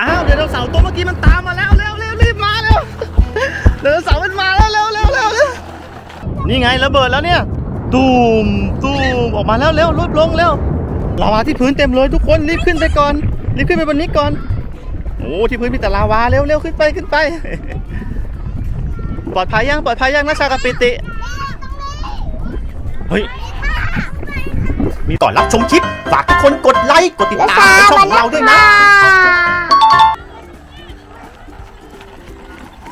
อ้าวเดี๋ยวเสาร์ตัวเมื่อกี้มันตามมาแล้วเร็วเร็วรีบมาเร็วเดี๋ยวเสาร์มันมาแล้วเร็วเร็วเร็วเร็วนี่ไงระเบิดแล้วเนี่ยตูมตูมออกมาแล้วเร็วรีบลงเร็วลาวาที่พื้นเต็มเลยทุกคนรีบขึ้นไปก่อนรีบขึ้นไปบนนี้ก่อนโอ้ที่พื้นมีแต่ลาวาเร็วเร็วขึ้นไปขึ้นไป ปลอดภัยยังปลอดภัยยังนะชากับปิติเฮ้ยมีต่อนรับชมคลิปฝากทุกคนกดไลค์กดติดตามในช่องของเราด้วยนะ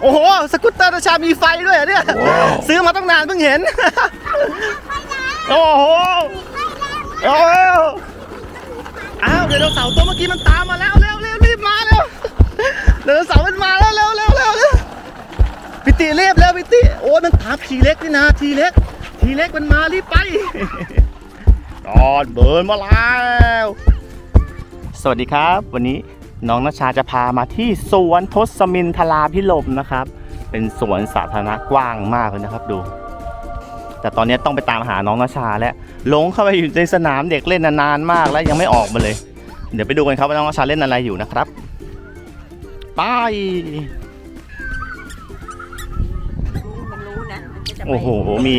โอ้โห สกูตเตอร์ราชามีไฟด้วยเหรอเนี่ย ซื้อมาตั้งนานเพิ่งเห็น โอ้โหโอ้โหอ้าวเดี๋ยวเสาร์ตัวเมื่อกี้มันตามมาแล้วเร็วเร็วรีบมาเร็วเดี๋ยวเสาร์มันมาแล้วเร็วเร็วเร็วเร็วพิติเรียบแล้วพิติโอ้ยมันตามทีเล็กนี่นะทีเล็ก ทีเล็กมันมารีบไปจอดเบิร์นมาแล้ว สวัสดีครับ วันนี้ น้องนชาจะพามาที่สวนทศมินทราพิลมนะครับ เป็นสวนสาธารณะกว้างมากเลยนะครับดู แต่ตอนนี้ต้องไปตามหาน้องนชาแล้วหลงเข้าไปอยู่ในสนามเด็กเล่นนานๆมากแล้วยังไม่ออกมาเลย เดี๋ยวไปดูกันครับว่าน้องนชาเล่นอะไรอยู่นะครับไปมันรู้นะมันก็จะไปโอ้โห มี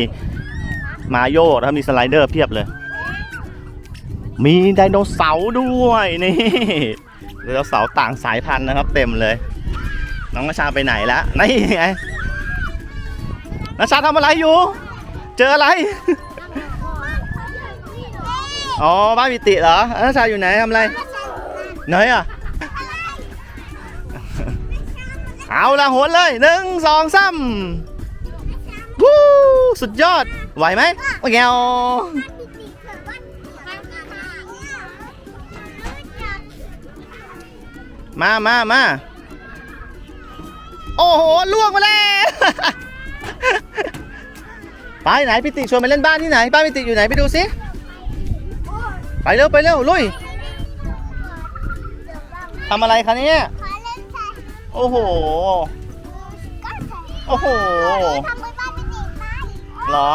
มาโยกแล้วมีสไลเดอร์เพียบเลย มีไดโนเสาร์ด้วยนี่ไดโนเสาต่างสายพันธุ์นะครับ เต็มเลย น้องนาชาไปไหนแล้วนี่ไงนาชาทำอะไรอยู่ เจออะไรอ๋อบ้านพิติเหรอนาชาอยู่ไหนทำอะไรไหนอะเอาละโหนเลยหนึ่งสองสามวู้สุดยอดไหวไหมโอเคเอ มามามาโอ้โหล่วงมาแล้ว ไปไหนพี่ติชวนไปเล่นบ้านที่ไหน บ้านพี่ติอยู่ไหนไปดูสิไปเร็วไปเร็วลุยทำอะไรคะเนี่ยโอ้โห โอ้โหหรอ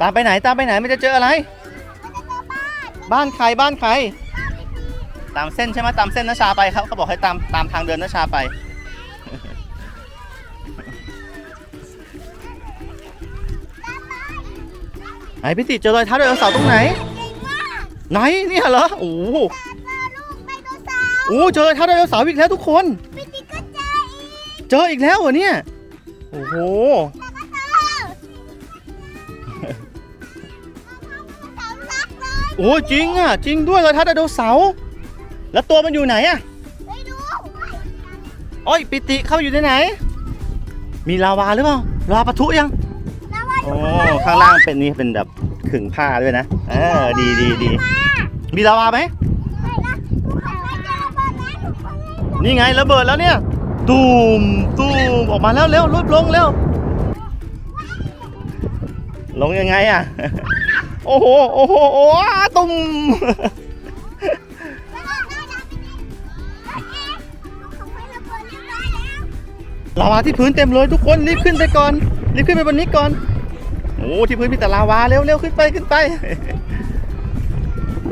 ตามไปไหนตามไปไหนมันจะเจออะไร บ้านใครบ้านใคร ตามเส้นใช่ไหมตามเส้นนชาไปครับเขาบอกให้ตามตามทางเดินนชาไป ไหนพี่ติเจอรอยเท้าไดโนเสาร์ตรงไหน ไหนเนี่ยเหรอโอ้โหโอ้โหเจอรอยเท้าไดโนเสาร์อีกแล้วทุกคน เจออีกแล้วเหรอเนี่ย โอ้โห โอ้จริงอะ จริงด้วยรอยเท้าไดโนเสาร์แล้วตัวมันอยู่ไหนอะโอ้ยปิติเข้าอยู่ในไหน มีลาวาหรือเปล่าลาวาปะทุยังโอ้ข้างล่างเป็นนี่เป็นแบบขึงผ้าด้วยนะเออดีดีดีมีลาวาไหมนี่ไงระเบิดแล้วเนี่ยตูมตูมออกมาแล้วเร็วรีบลงเร็วลงยังไงอะ โอ้โห โอ้โห โอ้ตุ้มลาวาที่พื้นเต็มเลยทุกคนรีบขึ้นไปก่อน รีบขึ้นไปบนนี้ก่อน โอ้ที่พื้นมีแต่ลาวาเร็วเร็วขึ้นไปขึ้นไป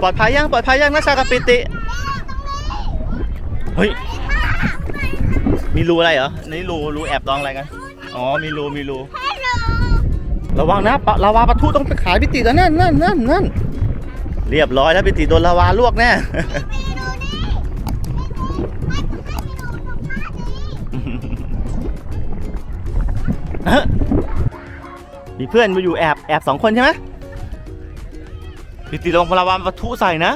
ปลอดภัยยังปลอดภัยยังนะชากับปิติ เฮ้ย มีรูอะไรเหรอ นี่รูรูแอบดองอะไรกัน อ๋อ มีรูมีรู ระวังนะปลาวาปะทุต้องไปขายพิติแล้วนั่นนั่นนั่นนั่นเรียบร้อยแล้วพิติโดนลาวาลวกแน่มีเพื่อนมาอยู่แอบแอบสองคนใช่ไหมพิติลงพลาวาปะทุใส่นะ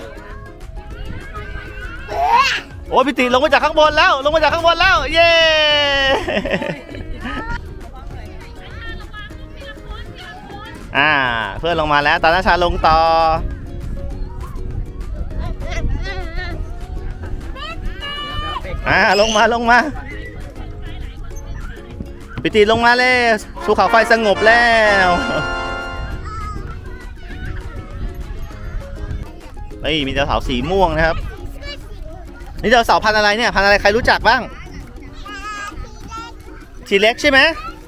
โอ้พิติลงมาจากข้างบนแล้ว ลงมาจากข้างบนแล้ว เย้ อ่า เพื่อนลงมาแล้ว ตอนนั้นชาลงต่อ อ่า ลงมาลงมาพิติลงมาเลยภูเขาไฟสงบแล้วเฮ้ยมีเจ้าเสาสีม่วงนะครับ นี่เจ้าเสาพันธุ์อะไรเนี่ย พันธุ์อะไรใครรู้จักบ้าง ทีเล็กใช่ไหม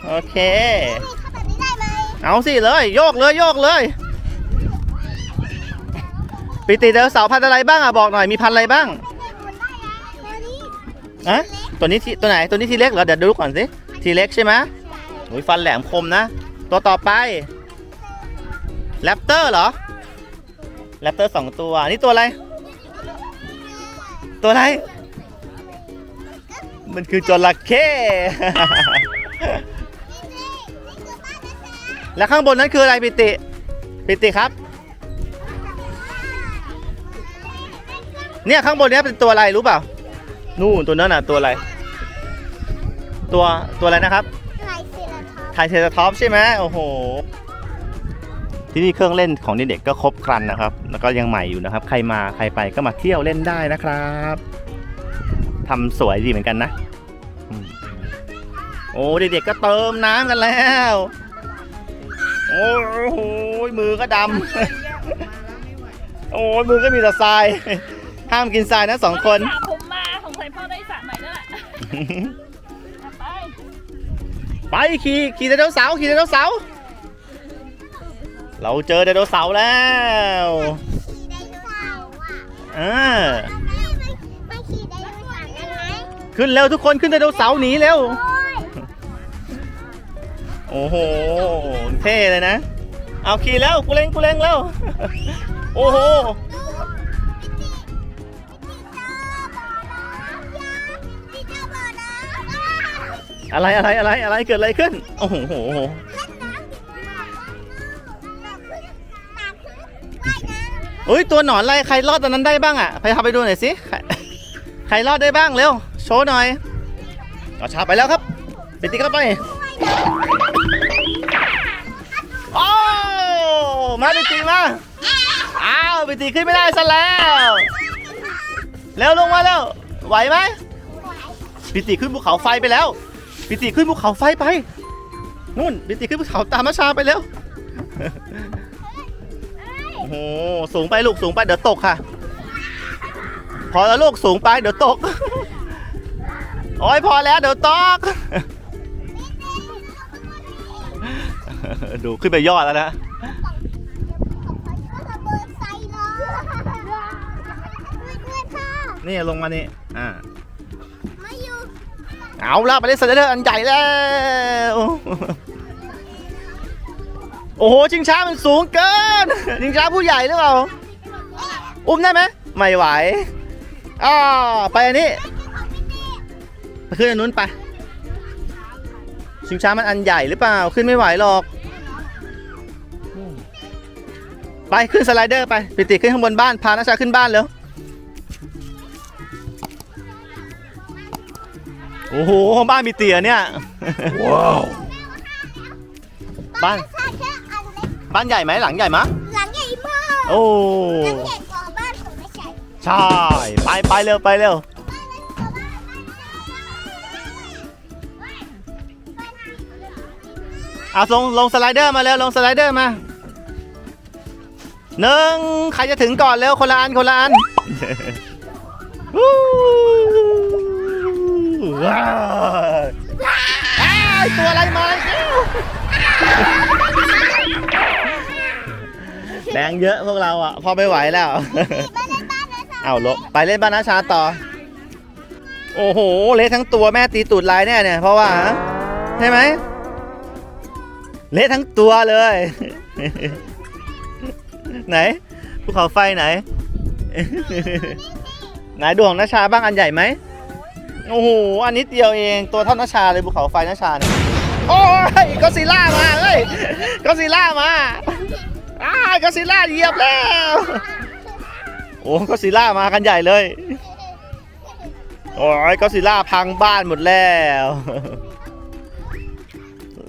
โอเค เอาสิเลยโยกเลยโยกเลย ปิติไดโนเสาพันธุ์อะไรบ้างอะบอกหน่อยมีพันธุ์อะไรบ้างอะตัวนี้ที่ตัวไหนตัวนี้ทีเล็กเหรอเดี๋ยวดูก่อนสิทีเล็กใช่ไหมโอ้ยฟันแหลมคมนะ ตัวต่อไปแรปเตอร์เหรอแรปเตอร์สองตัวนี่ตัวอะไร ตัวอะไร มันคือจระเข้ แล้วข้างบนนั้นคืออะไรปิติ ปิติครับ เนี่ยข้างบนเนี้ยเป็นตัวอะไรรู้เปล่า นู่นตัวนั้นน่ะตัวอะไร ตัวตัวอะไรนะครับไทเทอร์ท็อปใช่ไหมโอ้โห ที่นี่เครื่องเล่นของเด็กๆก็ครบครันนะครับ แล้วก็ยังใหม่อยู่นะครับ ใครมาใครไปก็มาเที่ยวเล่นได้นะครับทำสวยดีเหมือนกันนะอืมโอ้เด็กๆก็เติมน้ำกันแล้ว โอ้โหมือก็ดำโอ้ยมือก็มีแต่ทราย ห้ามกินทรายนะสองคนพาผมมาของใส่พ่อได้สระใหม่แล้วแหละไปไปขี่ขี่ไดโนเสาร์ขี่ไดโนเสาร์เราเจอไดโนเสาร์แล้วอ่าขึ้นเร็วทุกคนขึ้นไดโนเสาร์หนีเร็ว โอ้โห เท่เลยนะ เอาขี่แล้วกูเล็งกูเล็งแล้ว โอ้โห อะไรอะไรอะไรอะไรเกิดอะไรขึ้น โอ้โหโหโหเอ้ยตัวหนอนอะไรใครรอดตอนนั้นได้บ้างอะไปพาไปดูหน่อยสิใครรอดได้บ้างเร็วโชว์หน่อยเอาชาไปแล้วครับไปติ๊กเข้าไป มาไปตีมาอ้าวไปตีขึ้นไม่ได้ซะแล้วเร็วลงมาแล้วไหวไหมปิติขึ้นภูเขาไฟไปแล้ว ปิติขึ้นภูเขาไฟไปนู่นปิติขึ้นภูเขาตามมาชาไปแล้วโอ้โหสูงไปลูกสูงไปเดี๋ยวตกค่ะ พอแล้วลูกสูงไปเดี๋ยวตกโอ้ยพอแล้วเดี๋ยวตกดูขึ้นไปยอดแล้วนะ นี่ลงมานี่อ่าเอาละไปเล่นสไลเดอร์อันใหญ่แล้วโอ้โหชิงช้ามันสูงเกินชิงช้าผู้ใหญ่หรือเปล่าอุ้มได้ไหมไม่ไหวอ่าไปอันนี้ไปขึ้นอันนู้นไปชิงช้ามันอันใหญ่หรือเปล่าขึ้นไม่ไหวหรอก ไปขึ้นสไลเดอร์ไปปิติขึ้นข้างบนบ้านพานาชาขึ้นบ้านเร็ว โอ้โหบ้านมีเตี๋ยเนี่ยว้าวบ้านบ้านใหญ่ไหมหลังใหญ่มะหลังใหญ่มากโอ้หลังใหญ่กว่าบ้านของแม่ใหญ่ใช่ไปไปเร็วไปเร็วเอาลงลงสไลเดอร์มาเร็วลงสไลเดอร์มาหนึ่งใครจะถึงก่อนเร็วคนละอันคนละอันวู้ ว้าวอ้ายตัวอะไรมาอีกแล้วแรงเยอะพวกเราอะ พอไม่ไหวแล้ว เอาลบไปเล่นบ้านนาชาต่อ โอ้โห เละทั้งตัวแม่ตีตูดลายแน่เนี่ย เพราะว่าใช่ไหม เละทั้งตัวเลย ไหนภูเขาไฟไหน ไหนดวงนาชาบ้างอันใหญ่ไหม โอ้โห อันนี้เดียวเอง ตัวเท่านาชาเลยภูเขาไฟนาชาเนี่ย โอ้ยก็ซิล่ามาเอ้ยก็ซิล่ามาอ้าก็ซิล่าเหยียบแล้ว โอ้ก็ซิล่ามากันใหญ่เลย โอ้ยก็ซิล่าพังบ้านหมดแล้ว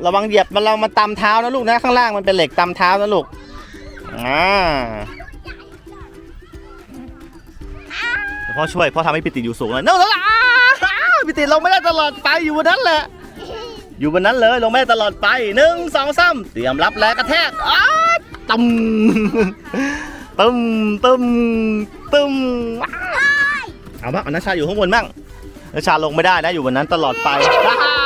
ระวังเหยียบมันเรามาตำเท้านะลูกนะ ข้างล่างมันเป็นเหล็กตำเท้านะลูก อ่าวพ่อช่วยพ่อทำให้ปิติดอยู่สูงเลยนั่นแล้วล่ะ อ้าวปิติลงไม่ได้ตลอดไปอยู่บนนั้นแหละ อยู่บนนั้นเลยลงไม่ได้ตลอดไปหนึ่งสองสามเตรียมรับแรงกระแทกอ้าวตึมตึมตึมตึมเอาบ้างเอานัชชาอยู่ข้างบนบ้างนัชชาลงไม่ได้นะอยู่บนนั้นตลอดไปอ้า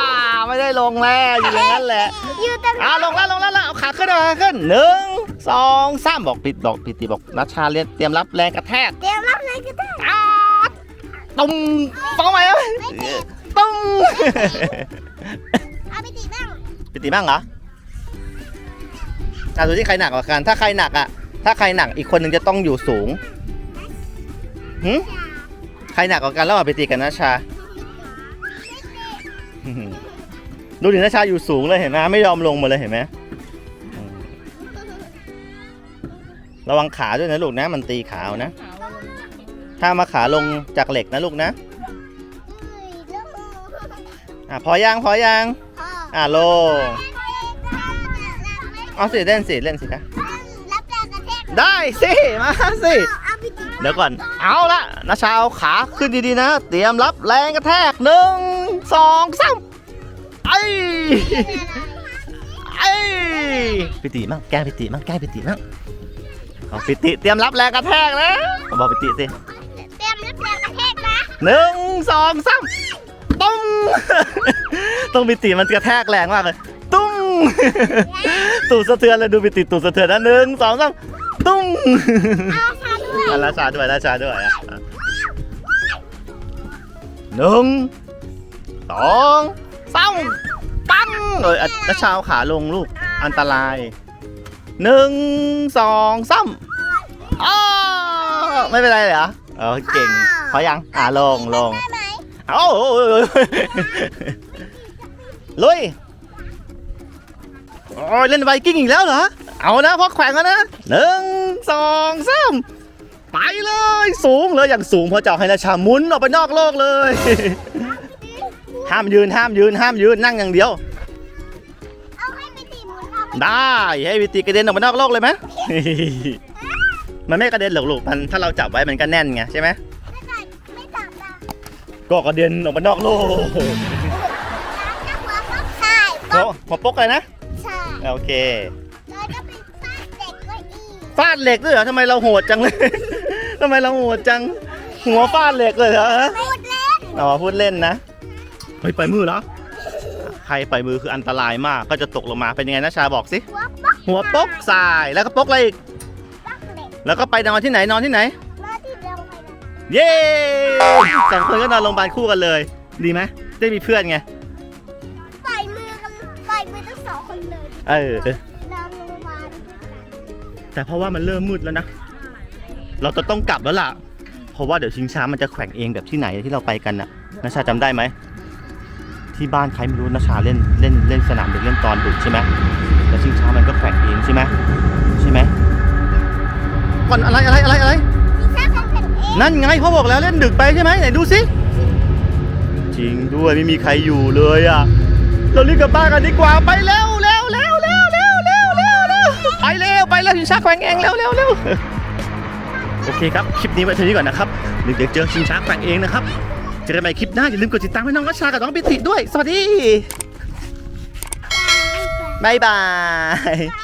ไม่ได้ลงแล้วอยู่อย่างนั้นแหละอยู่ตรงอ่าลงแล้วลงแล้วแล้วเอาขาขึ้นเอาขาขึ้นหนึ่งสองสามบอกปิดบอกปิดตีบอกนัชชาเรียนเตรียมรับแรงกระแทกเตรียมรับเลยก็ได้อ้าด ตุ้มฟ้องไหมตุ้มเอาไปตีบ้างปิดตีบ้างเหรออะดูที่ใครหนักกว่ากัน ถ้าใครหนักอะ ถ้าใครหนักอีกคนหนึ่งจะต้องอยู่สูงหืมใครหนักกว่ากันระหว่างปิติกับนัชชา ดูดินัชชาอยู่สูงเลยเห็นไหมไม่ยอมลงมาเลยเห็นไหมอืมระวังขาด้วยนะลูกนะ มันตีขาเอานะ ถ้ามาขาลงจากเหล็กนะลูกนะเอ้ยลูกอะพอยังพอยังพ่ออะลงเอาสิเล่นสิเล่นสิคะรับแรงกระแทกได้สิมาสิเอาไปตีเดี๋ยวก่อน เอาละนาชาเอาขาขึ้นดีๆนะ เตรียมรับแรงกระแทกหนึ่งสองสามไอ้ไอ้ปิติมั่งแก้ปิติมั่งแก้ปิติมั่งเอาปิติเตรียมรับแรงกระแทกนะบอกปิติสิ หนึ่งสองสามตุ้มต้องปิติมันกระแทกแรงมากเลยตุ้มตูดสะเทือนเลยดูปิติตูดสะเทือนนะหนึ่งสองสามตุ้มเอาชาด้วยอะราชาด้วยราชาด้วยอะอะหนึ่งสองสามปั้งเอยอะราชาเอาขาลงลูกอันตรายหนึ่งสองสามอ้าวไม่เป็นไรเหรอเออเก่ง พอยัง อะลงลงได้ไหมเอ้าลุยโอ้ยเล่นไวกิ้งอีกแล้วเหรอ เอานะพอแขวงแล้วนะหนึ่งสองสามไปเลย สูงเลยอย่างสูงพอเจ้าให้ราชาหมุนออกไปนอกโลกเลย ห้ามยืนห้ามยืนห้ามยืนนั่งอย่างเดียวเอาให้ไปตีหมุนเอาไปได้ให้วิตีกระเด็นออกไปนอกโลกเลยไหมมันไม่กระเด็นหรอกลูกมันถ้าเราจับไว้มันก็แน่นไงใช่ไหม ก็กระเด็นออกไปนอกโลกน้ำจะหัวเขาใช่โอ้หัวปกเลยนะ ใช่โอเคแล้วก็ไปฟาดเด็กก็อีกฟาดเหล็กด้วยเหรอทำไมเราโหดจังเลย ทำไมเราโหดจัง หัวฟาดเหล็กเลยเหรอพูดเล่นเอามาพูดเล่นนะเฮ้ยไปมือแล้วใครไปมือคืออันตรายมากก็จะตกลงมาเป็นยังไงนะชาบอกสิหัวป๊อกหัวปกทรายแล้วก็ปกอะไรอีกป๊อกเด็กแล้วก็ไปนอนที่ไหนนอนที่ไหน เย้สองคนก็นอนโรงพยาบาลคู่กันเลย ดีไหมได้มีเพื่อนไง ปล่อยมือกันปล่อยมือทั้งสองคนเลยเออนอนโรงพยาบาลแต่เพราะว่ามันเริ่มมืดแล้วนะ เราจะต้องกลับแล้วล่ะ เพราะว่าเดี๋ยวชิงช้ามันจะแขว่งเองแบบที่ไหนที่เราไปกันน่ะนาชาจำได้ไหม ที่บ้านใครไม่รู้นาชาเล่นเล่นเล่นสนามเด็กเล่นตอนดึกใช่ไหมแล้วชิงช้ามันก็แขว่งเองใช่ไหมใช่ไหมก่อนอะไรอะไรอะไรอะไรที่ชาของแผ่ นั่นไงพ่อบอกแล้วเล่นดึกไปใช่ไหมไหนดูสิจริงด้วยไม่มีใครอยู่เลยอะ เรารีบกลับบ้านกันดีกว่าไปเร็วเร็วเร็วเร็วเร็วเร็วเร็วเร็วไปเร็วไปเร็วชิงช้าแขว่งเองเร็วเร็วเร็วโอเคครับคลิปนี้ไว้เท่านี้ก่อนนะครับเดี๋ยวเจอชิงช้าแขว่งเองนะครับเจอกันใหม่คลิปหน้าอย่าลืมกดติดตามให้น้องกัชชากับน้องปิติด้วย สวัสดีบายบาย